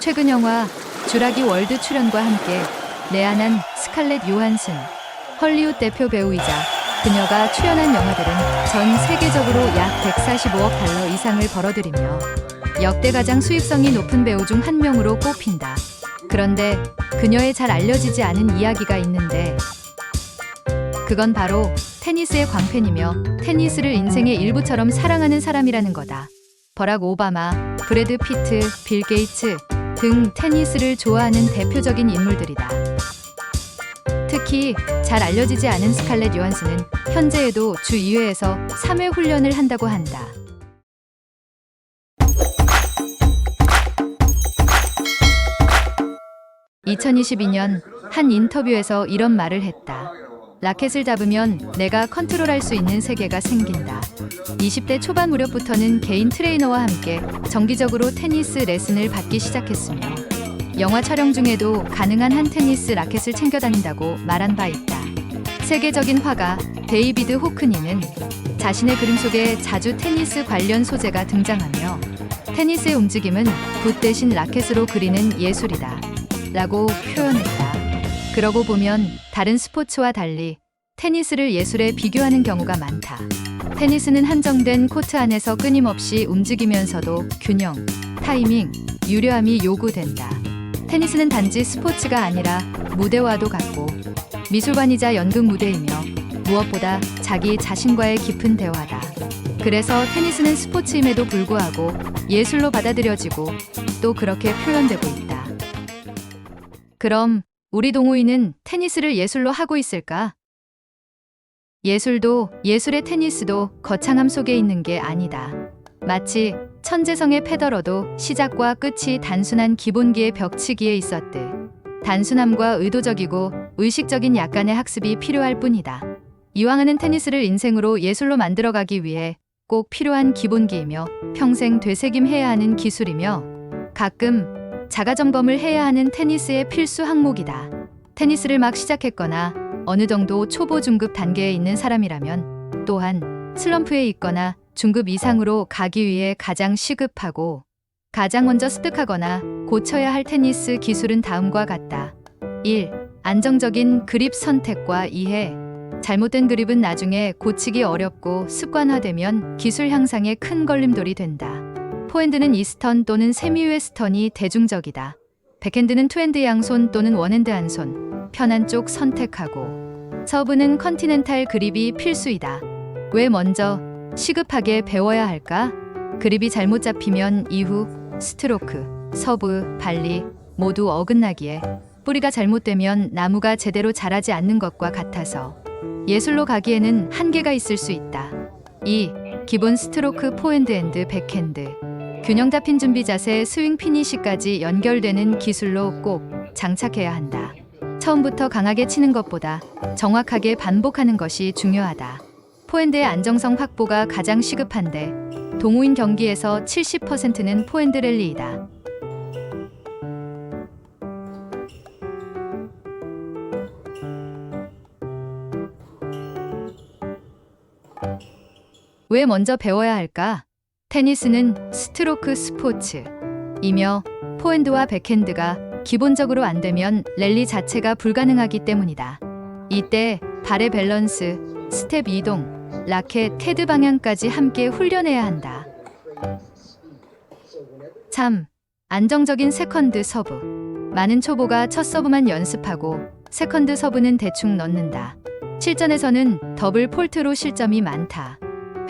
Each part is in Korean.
최근 영화 주라기 월드 출연과 함께 내한한 스칼렛 요한슨 헐리우드 대표 배우이자 그녀가 출연한 영화들은 전 세계적으로 약 145억 달러 이상을 벌어들이며 역대 가장 수익성이 높은 배우 중 한 명으로 꼽힌다. 그런데 그녀의 잘 알려지지 않은 이야기가 있는데 그건 바로 테니스의 광팬이며 테니스를 인생의 일부처럼 사랑하는 사람이라는 거다. 버락 오바마, 브래드 피트, 빌 게이츠 등 테니스를 좋아하는 대표적인 인물들이다. 특히 잘 알려지지 않은 스칼렛 요한스는 현재에도 주 2회에서 3회 훈련을 한다고 한다. 2022년 한 인터뷰에서 이런 말을 했다. 라켓을 잡으면 내가 컨트롤할 수 있는 세계가 생긴다. 20대 초반 무렵부터는 개인 트레이너와 함께 정기적으로 테니스 레슨을 받기 시작했으며 영화 촬영 중에도 가능한 한 테니스 라켓을 챙겨 다닌다고 말한 바 있다. 세계적인 화가 데이비드 호크니는 자신의 그림 속에 자주 테니스 관련 소재가 등장하며 테니스의 움직임은 붓 대신 라켓으로 그리는 예술이다. 라고 표현했다. 그러고 보면 다른 스포츠와 달리 테니스를 예술에 비교하는 경우가 많다. 테니스는 한정된 코트 안에서 끊임없이 움직이면서도 균형, 타이밍, 유려함이 요구된다. 테니스는 단지 스포츠가 아니라 무대와도 같고 미술관이자 연극 무대이며 무엇보다 자기 자신과의 깊은 대화다. 그래서 테니스는 스포츠임에도 불구하고 예술로 받아들여지고 또 그렇게 표현되고 있다. 그럼 우리 동호인은 테니스를 예술로 하고 있을까? 예술도 예술의 테니스도 거창함 속에 있는 게 아니다. 마치 천재성의 페더러도 시작과 끝이 단순한 기본기의 벽치기에 있었듯 단순함과 의도적이고 의식적인 약간의 학습이 필요할 뿐이다. 이왕하는 테니스를 인생으로 예술로 만들어가기 위해 꼭 필요한 기본기이며 평생 되새김해야 하는 기술이며 가끔 자가 점검을 해야 하는 테니스의 필수 항목이다. 테니스를 막 시작했거나 어느 정도 초보 중급 단계에 있는 사람이라면 또한 슬럼프에 있거나 중급 이상으로 가기 위해 가장 시급하고 가장 먼저 습득하거나 고쳐야 할 테니스 기술은 다음과 같다. 1. 안정적인 그립 선택과 이해. 잘못된 그립은 나중에 고치기 어렵고 습관화되면 기술 향상에 큰 걸림돌이 된다. 포핸드는 이스턴 또는 세미웨스턴이 대중적이다. 백핸드는 투핸드 양손 또는 원핸드 한 손, 편한 쪽 선택하고 서브는 컨티넨탈 그립이 필수이다. 왜 먼저 시급하게 배워야 할까? 그립이 잘못 잡히면 이후 스트로크, 서브, 발리 모두 어긋나기에 뿌리가 잘못되면 나무가 제대로 자라지 않는 것과 같아서 예술로 가기에는 한계가 있을 수 있다. 2. 기본 스트로크 포핸드 앤드 백핸드 균형 잡힌 준비 자세 스윙 피니시까지 연결되는 기술로 꼭 장착해야 한다. 처음부터 강하게 치는 것보다 정확하게 반복하는 것이 중요하다. 포핸드의 안정성 확보가 가장 시급한데 동호인 경기에서 70%는 포핸드 랠리이다. 왜 먼저 배워야 할까? 테니스는 스트로크 스포츠이며 포핸드와 백핸드가 기본적으로 안 되면 랠리 자체가 불가능하기 때문이다. 이때 발의 밸런스, 스텝 이동, 라켓, 테드 방향까지 함께 훈련해야 한다. 3. 안정적인 세컨드 서브. 많은 초보가 첫 서브만 연습하고 세컨드 서브는 대충 넣는다. 실전에서는 더블 폴트로 실점이 많다.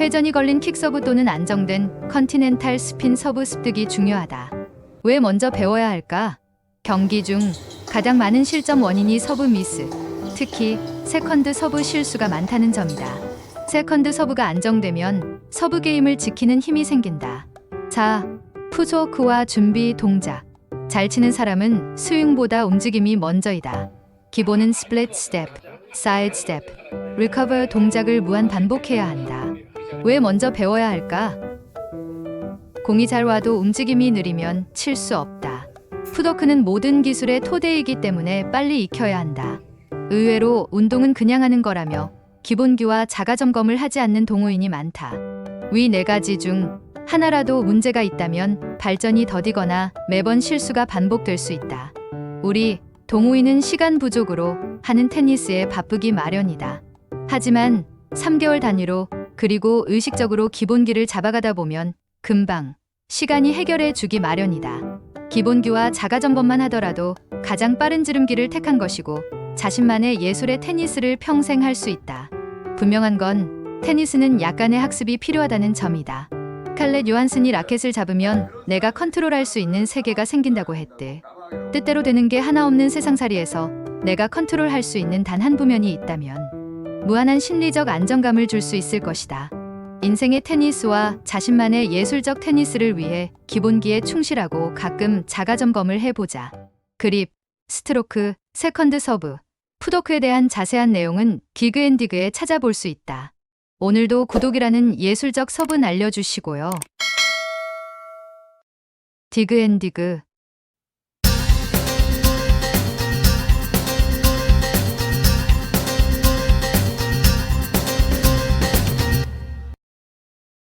회전이 걸린 킥서브 또는 안정된 컨티넨탈 스핀 서브 습득이 중요하다. 왜 먼저 배워야 할까? 경기 중 가장 많은 실점 원인이 서브 미스, 특히 세컨드 서브 실수가 많다는 점이다. 세컨드 서브가 안정되면 서브 게임을 지키는 힘이 생긴다. 자, 푸조크와 준비 동작. 잘 치는 사람은 스윙보다 움직임이 먼저이다. 기본은 스플릿 스텝, 사이드 스텝, 리커버 동작을 무한 반복해야 한다. 왜 먼저 배워야 할까? 공이 잘 와도 움직임이 느리면 칠 수 없다. 푸더크는 모든 기술의 토대이기 때문에 빨리 익혀야 한다. 의외로 운동은 그냥 하는 거라며 기본기와 자가 점검을 하지 않는 동호인이 많다. 위 네 가지 중 하나라도 문제가 있다면 발전이 더디거나 매번 실수가 반복될 수 있다. 우리 동호인은 시간 부족으로 하는 테니스에 바쁘기 마련이다. 하지만 3개월 단위로 그리고 의식적으로 기본기를 잡아가다 보면 금방 시간이 해결해 주기 마련이다. 기본기와 자가점검만 하더라도 가장 빠른 지름길을 택한 것이고 자신만의 예술의 테니스를 평생 할 수 있다. 분명한 건 테니스는 약간의 학습이 필요하다는 점이다. 칼렛 요한슨이 라켓을 잡으면 내가 컨트롤할 수 있는 세계가 생긴다고 했대. 뜻대로 되는 게 하나 없는 세상살이에서 내가 컨트롤할 수 있는 단 한 부면이 있다면 무한한 심리적 안정감을 줄 수 있을 것이다. 인생의 테니스와 자신만의 예술적 테니스를 위해 기본기에 충실하고 가끔 자가 점검을 해보자. 그립, 스트로크, 세컨드 서브, 푸도크에 대한 자세한 내용은 기그 앤 디그에 찾아볼 수 있다. 오늘도 구독이라는 예술적 서분 알려주시고요. 디그 앤 디그